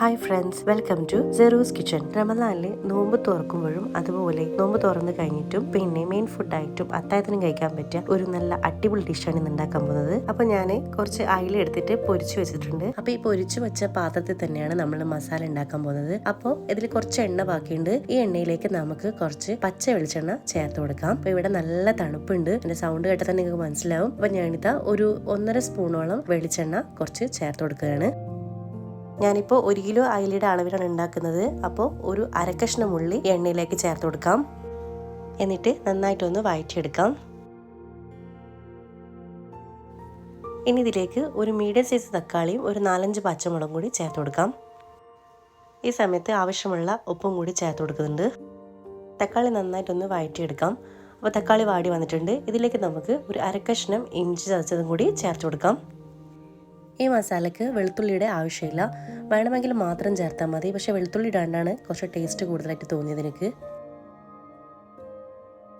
Hi friends welcome to Serus kitchen റമദാനിലെ നോമ്പ് തുറക്കുമ്പോഴും അതുപോലെ നോമ്പ് തുറന്നു കഴിഞ്ഞിട്ടും പിന്നെ മെയിൻ ഫുഡായിട്ടും അത്താഴത്തിനും കഴിക്കാൻ പറ്റിയ ഒരു നല്ല അടിപൊളി ഡിഷാണ് ഇന്ന് ഉണ്ടാക്കാൻ പോകുന്നത്. അപ്പൊ ഞാൻ കുറച്ച് അയില എടുത്തിട്ട് പൊരിച്ചു വെച്ചിട്ടുണ്ട്. അപ്പൊ ഈ പൊരിച്ചു വെച്ച പാത്രത്തിൽ തന്നെയാണ് നമ്മൾ മസാല ഉണ്ടാക്കാൻ പോകുന്നത്. അപ്പോൾ ഇതിൽ കുറച്ച് എണ്ണ ബാക്കിയുണ്ട്. ഈ എണ്ണയിലേക്ക് നമുക്ക് കുറച്ച് പച്ച വെളിച്ചെണ്ണ ചേർത്ത് കൊടുക്കാം. അപ്പൊ ഇവിടെ നല്ല തണുപ്പുണ്ട്. എന്റെ സൗണ്ട് കേട്ടാൽ തന്നെ നിങ്ങൾക്ക് മനസ്സിലാവും. അപ്പൊ ഞാനിതാ ഒരു ഒന്നര സ്പൂണോളം വെളിച്ചെണ്ണ കുറച്ച് ചേർത്ത് കൊടുക്കുകയാണ്. ഞാനിപ്പോൾ ഒരു കിലോ അയിലയുടെ അളവിലാണ് ഉണ്ടാക്കുന്നത്. അപ്പോൾ ഒരു അരക്കഷ്ണം ഉള്ളി എണ്ണയിലേക്ക് ചേർത്ത് കൊടുക്കാം. എന്നിട്ട് നന്നായിട്ടൊന്ന് വഴറ്റിയെടുക്കാം ഇനി ഇതിലേക്ക് ഒരു മീഡിയം സൈസ് തക്കാളിയും ഒരു നാലഞ്ച് പച്ചമുളകും കൂടി ചേർത്ത് കൊടുക്കാം. ഈ സമയത്ത് ആവശ്യമുള്ള ഉപ്പും കൂടി ചേർത്ത് കൊടുക്കുന്നുണ്ട്. തക്കാളി നന്നായിട്ടൊന്ന് വഴറ്റിയെടുക്കാം അപ്പോൾ തക്കാളി വാടി വന്നിട്ടുണ്ട്. ഇതിലേക്ക് നമുക്ക് ഒരു അരക്കഷ്ണം ഇഞ്ചി ചതച്ചതും കൂടി ചേർത്ത് കൊടുക്കാം. ഈ മസാലയ്ക്ക് വെളുത്തുള്ളിയുടെ ആവശ്യമില്ല. വേണമെങ്കിൽ മാത്രം ചേർത്താൽ മതി. പക്ഷേ വെളുത്തുള്ളി ഇടാണ്ടാണ് കുറച്ച് ടേസ്റ്റ് കൂടുതലായിട്ട് തോന്നിയത് എനിക്ക്.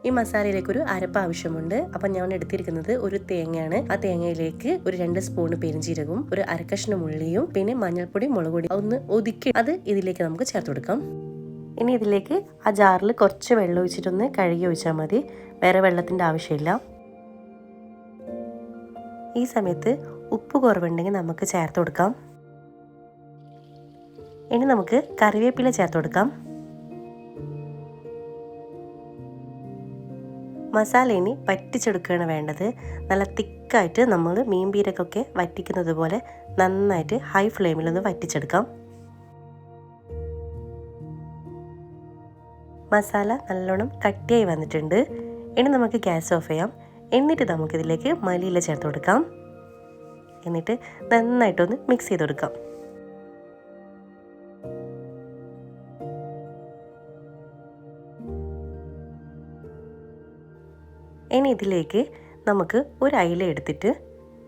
ഈ മസാലയിലേക്ക് ഒരു അരപ്പ് ആവശ്യമുണ്ട്. അപ്പം ഞാൻ എടുത്തിരിക്കുന്നത് ഒരു തേങ്ങയാണ്. ആ തേങ്ങയിലേക്ക് ഒരു രണ്ട് സ്പൂൺ പെരിഞ്ചീരകവും ഒരു അരക്കഷ്ണം ഉള്ളിയും പിന്നെ മഞ്ഞൾപ്പൊടി മുളക് പൊടി ഒന്ന് ഒതുക്കി അത് ഇതിലേക്ക് നമുക്ക് ചേർത്ത് കൊടുക്കാം. ഇനി ഇതിലേക്ക് ആ ജാറിൽ കുറച്ച് വെള്ളം ഒഴിച്ചിട്ടൊന്ന് കഴുകി ഒഴിച്ചാൽ മതി. വേറെ വെള്ളത്തിന്റെ ആവശ്യമില്ല. ഈ സമയത്ത് ഉപ്പ് കുറവുണ്ടെങ്കിൽ നമുക്ക് ചേർത്ത് കൊടുക്കാം. ഇനി നമുക്ക് കറിവേപ്പില ചേർത്ത് കൊടുക്കാം. മസാല ഇനി വറ്റിച്ചെടുക്കുകയാണ് വേണ്ടത്. നല്ല തിക്കായിട്ട് നമ്മൾ മീൻ പീരക്കൊക്കെ വറ്റിക്കുന്നത് പോലെ നന്നായിട്ട് ഹൈ ഫ്ലെയിമിൽ ഒന്ന് വറ്റിച്ചെടുക്കാം. മസാല നല്ലോണം കട്ടിയായി വന്നിട്ടുണ്ട്. ഇനി നമുക്ക് ഗ്യാസ് ഓഫ് ചെയ്യാം. എന്നിട്ട് നമുക്കിതിലേക്ക് മല്ലിയില ചേർത്ത് കൊടുക്കാം. എന്നിട്ട് നന്നായിട്ടൊന്ന് മിക്സ് ചെയ്ത് കൊടുക്കാം ഇനി ഇതിലേക്ക് നമുക്ക് ഒരു അയില എടുത്തിട്ട്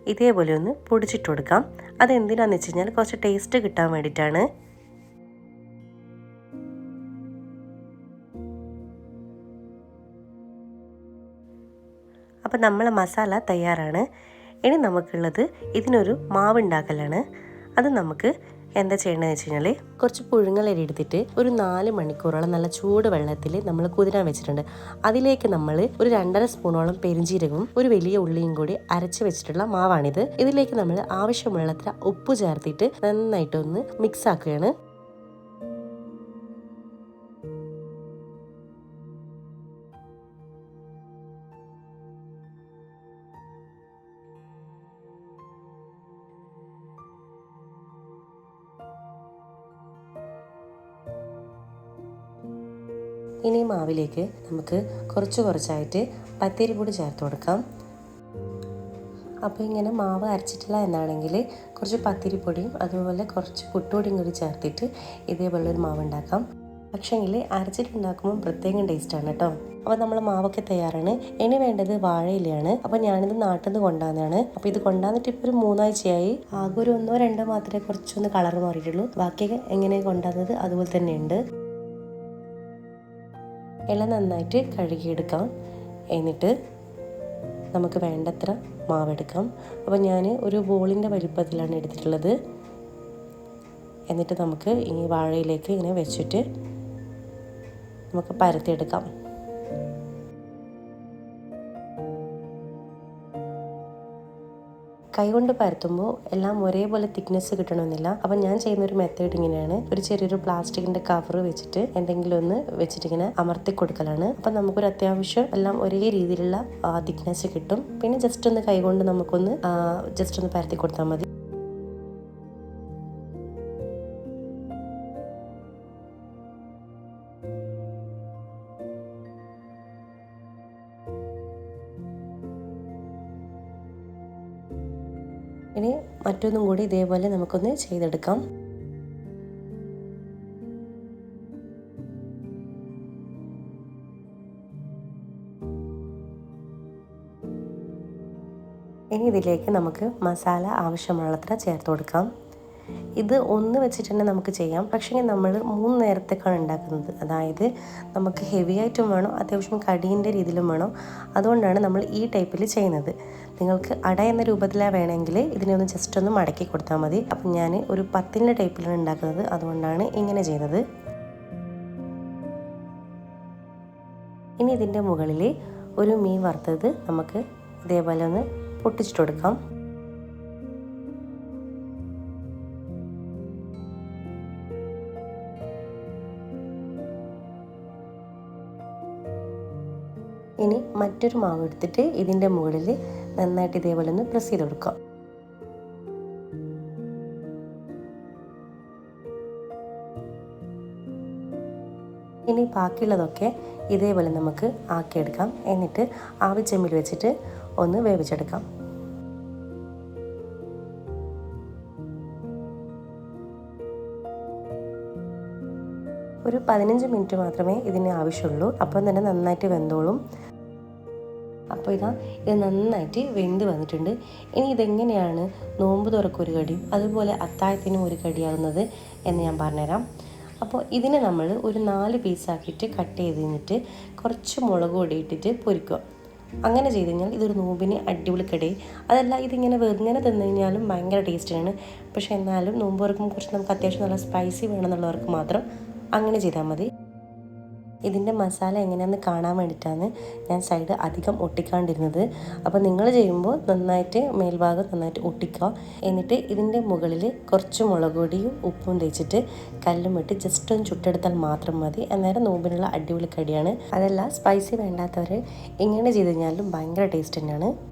ഇതേപോലെ ഒന്ന് പൊടിച്ചിട്ട് കൊടുക്കാം. അതെന്തിനാന്ന് വെച്ച് കഴിഞ്ഞാൽ കുറച്ച് ടേസ്റ്റ് കിട്ടാൻ വേണ്ടിയിട്ടാണ്. അപ്പോൾ നമ്മളെ മസാല തയ്യാറാണ്. ഇനി നമുക്കുള്ളത് ഇതിനൊരു മാവ് ഉണ്ടാക്കലാണ് അത് നമുക്ക് എന്താ ചെയ്യേണ്ടതെന്ന് വെച്ച് കഴിഞ്ഞാൽ കുറച്ച് പുഴുങ്ങലരി എടുത്തിട്ട് ഒരു നാല് മണിക്കൂറോളം നല്ല ചൂട് വെള്ളത്തിൽ നമ്മൾ കുതിരാൻ വെച്ചിട്ടുണ്ട്. അതിലേക്ക് നമ്മൾ ഒരു രണ്ടര സ്പൂണോളം പെരിഞ്ചീരകവും ഒരു വലിയ ഉള്ളിയും കൂടി അരച്ച് വെച്ചിട്ടുള്ള മാവാണിത്. ഇതിലേക്ക് നമ്മൾ ആവശ്യമുള്ളത്ര ഉപ്പ് ചേർത്തിട്ട് നന്നായിട്ടൊന്ന് മിക്സ് ആക്കുകയാണ്. ഇനി മാവിലേക്ക് നമുക്ക് കുറച്ച് കുറച്ചായിട്ട് പത്തിരി പത്തിരിപ്പൊടി ചേർത്ത് കൊടുക്കാം. അപ്പോൾ ഇങ്ങനെ മാവ് അരച്ചിട്ടില്ല എന്നാണെങ്കിൽ കുറച്ച് പത്തിരിപ്പൊടിയും അതുപോലെ കുറച്ച് പുട്ടുപൊടിയും കൂടി ചേർത്തിട്ട് ഇതേപോലെ ഒരു മാവ് ഉണ്ടാക്കാം. പക്ഷേങ്കിൽ അരച്ചിട്ടുണ്ടാക്കുമ്പോൾ പ്രത്യേകം ടേസ്റ്റാണ് കേട്ടോ. അപ്പോൾ നമ്മൾ മാവൊക്കെ തയ്യാറാണ്. ഇനി വേണ്ടത് വാഴയിലയാണ്. അപ്പോൾ ഞാനിത് നാട്ടിൽ നിന്ന് കൊണ്ടുവന്നതാണ്. അപ്പോൾ ഇത് കൊണ്ടുവന്നിട്ട് ഇപ്പോൾ ഒരു മൂന്നാഴ്ചയായി. ആകെ ഒരു ഒന്നോ രണ്ടോ മാത്രമേ കുറച്ചൊന്ന് കളർ മാറിയിട്ടുള്ളൂ. ബാക്കിയൊക്കെ എങ്ങനെ കൊണ്ടുവന്നത്? അതുപോലെ തന്നെയുണ്ട്. ഇല നന്നായിട്ട് കഴുകിയെടുക്കാം. എന്നിട്ട് നമുക്ക് വേണ്ടത്ര മാവെടുക്കാം. അപ്പോൾ ഞാൻ ഒരു ബോളിന്റെ വലിപ്പത്തിലാണ് എടുത്തിട്ടുള്ളത്. എന്നിട്ട് നമുക്ക് ഈ വാഴയിലേക്ക് ഇങ്ങനെ വെച്ചിട്ട് നമുക്ക് പരത്തിയെടുക്കാം. കൈകൊണ്ട് പരത്തുമ്പോൾ എല്ലാം ഒരേപോലെ തിക്നെസ് കിട്ടണമെന്നില്ല. അപ്പം ഞാൻ ചെയ്യുന്ന ഒരു മെത്തേഡ് ഇങ്ങനെയാണ്. ഒരു ചെറിയൊരു പ്ലാസ്റ്റിക്കിന്റെ കവർ വെച്ചിട്ട് എന്തെങ്കിലും ഒന്ന് വെച്ചിട്ട് ഇങ്ങനെ അമർത്തി കൊടുക്കലാണ്. അപ്പം നമുക്കൊരു അത്യാവശ്യം എല്ലാം ഒരേ രീതിയിലുള്ള തിക്നെസ് കിട്ടും. പിന്നെ ജസ്റ്റ് ഒന്ന് കൈകൊണ്ട് നമുക്കൊന്ന് ജസ്റ്റ് ഒന്ന് പരത്തി കൊടുത്താൽ മതി. ഇനി മറ്റൊന്നും കൂടി ഇതേപോലെ നമുക്കൊന്ന് ചെയ്തെടുക്കാം. ഇനി ഇതിലേക്ക് നമുക്ക് മസാല ആവശ്യമുള്ളത്ര ചേർത്ത് കൊടുക്കാം. ഇത് ഒന്ന് വെച്ചിട്ട് തന്നെ നമുക്ക് ചെയ്യാം. പക്ഷേ നമ്മൾ മൂന്ന് നേരത്തേക്കാണ് ഉണ്ടാക്കുന്നത്. അതായത് നമുക്ക് ഹെവി ആയിട്ടും വേണം അത്യാവശ്യം കടീന്റെ രീതിയിലും വേണം. അതുകൊണ്ടാണ് നമ്മൾ ഈ ടൈപ്പിൽ ചെയ്യുന്നത്. നിങ്ങൾക്ക് അട എന്ന രൂപത്തിലാണ് വേണമെങ്കിൽ ഇതിനെ ഒന്ന് ജസ്റ്റ് ഒന്ന് മടക്കി കൊടുത്താൽ മതി. അപ്പം ഞാൻ ഒരു പത്തിന്റെ ടൈപ്പിലാണ് ഉണ്ടാക്കുന്നത്. അതുകൊണ്ടാണ് ഇങ്ങനെ ചെയ്യുന്നത്. ഇനി ഇതിന്റെ മുകളിൽ ഒരു മീൻ വറുത്തത് നമുക്ക് ഇതേപോലെ ഒന്ന് പൊട്ടിച്ചിട്ട് കൊടുക്കാം. മറ്റൊരു മാവ് എടുത്തിട്ട് ഇതിന്റെ മുകളിൽ നന്നായിട്ട് ഇതേപോലെ ഒന്ന് പ്രസ് ചെയ്ത് കൊടുക്കാം ഇനി ബാക്കിയുള്ളതൊക്കെ ഇതേപോലെ നമുക്ക് ആക്കിയെടുക്കാം. എന്നിട്ട് ആവിച്ചെമ്മിൽ വെച്ചിട്ട് ഒന്ന് വേവിച്ചെടുക്കാം. ഒരു പതിനഞ്ച് മിനിറ്റ് മാത്രമേ ഇതിന് ആവശ്യമുള്ളൂ. അപ്പം തന്നെ നന്നായിട്ട് വെന്തോളും. അപ്പോൾ ഇതാ ഇത് നന്നായിട്ട് വെന്ത് വന്നിട്ടുണ്ട്. ഇനി ഇതെങ്ങനെയാണ് നോമ്പ് ഒരു കടിയും അതുപോലെ അത്താഴത്തിനും ഒരു കടിയാവുന്നത് എന്ന് ഞാൻ പറഞ്ഞുതരാം. അപ്പോൾ ഇതിനെ നമ്മൾ ഒരു നാല് പീസാക്കിയിട്ട് കട്ട് ചെയ്ത് കഴിഞ്ഞിട്ട് കുറച്ച് മുളക് പൊടി ഇട്ടിട്ട് പൊരിക്കുക. അങ്ങനെ ചെയ്ത് കഴിഞ്ഞാൽ ഇതൊരു നോമ്പിന് അടിപൊളി കടി. അതല്ല ഇതിങ്ങനെ വെറുങ്ങനെ തിന്നു കഴിഞ്ഞാലും ഭയങ്കര ടേസ്റ്റിയാണ് പക്ഷേ എന്നാലും നോമ്പ് തുറക്കുമ്പോൾ കുറച്ച് നമുക്ക് അത്യാവശ്യം നല്ല സ്പൈസി വേണമെന്നുള്ളവർക്ക് മാത്രം അങ്ങനെ ചെയ്താൽ മതി. ഇതിന്റെ മസാല എങ്ങനെയാണെന്ന് കാണാൻ വേണ്ടിയിട്ടാണ് ഞാൻ സൈഡ് അധികം ഒട്ടിക്കാണ്ടിരുന്നത്. അപ്പോൾ നിങ്ങൾ ചെയ്യുമ്പോൾ നന്നായിട്ട് മേൽഭാഗം നന്നായിട്ട് ഒട്ടിക്കുക. എന്നിട്ട് ഇതിന്റെ മുകളിൽ കുറച്ച് മുളക് പൊടിയും ഉപ്പും തേച്ചിട്ട് കല്ലും ഇട്ട് ജസ്റ്റ് ഒന്ന് ചുട്ടെടുത്താൽ മാത്രം മതി. അന്നേരം നോമ്പിനുള്ള അടിപൊളി കടിയാണ്. അതല്ല സ്പൈസി വേണ്ടാത്തവർ ഇങ്ങനെ ചെയ്ത് കഴിഞ്ഞാലും ഭയങ്കര ടേസ്റ്റ് തന്നെയാണ്.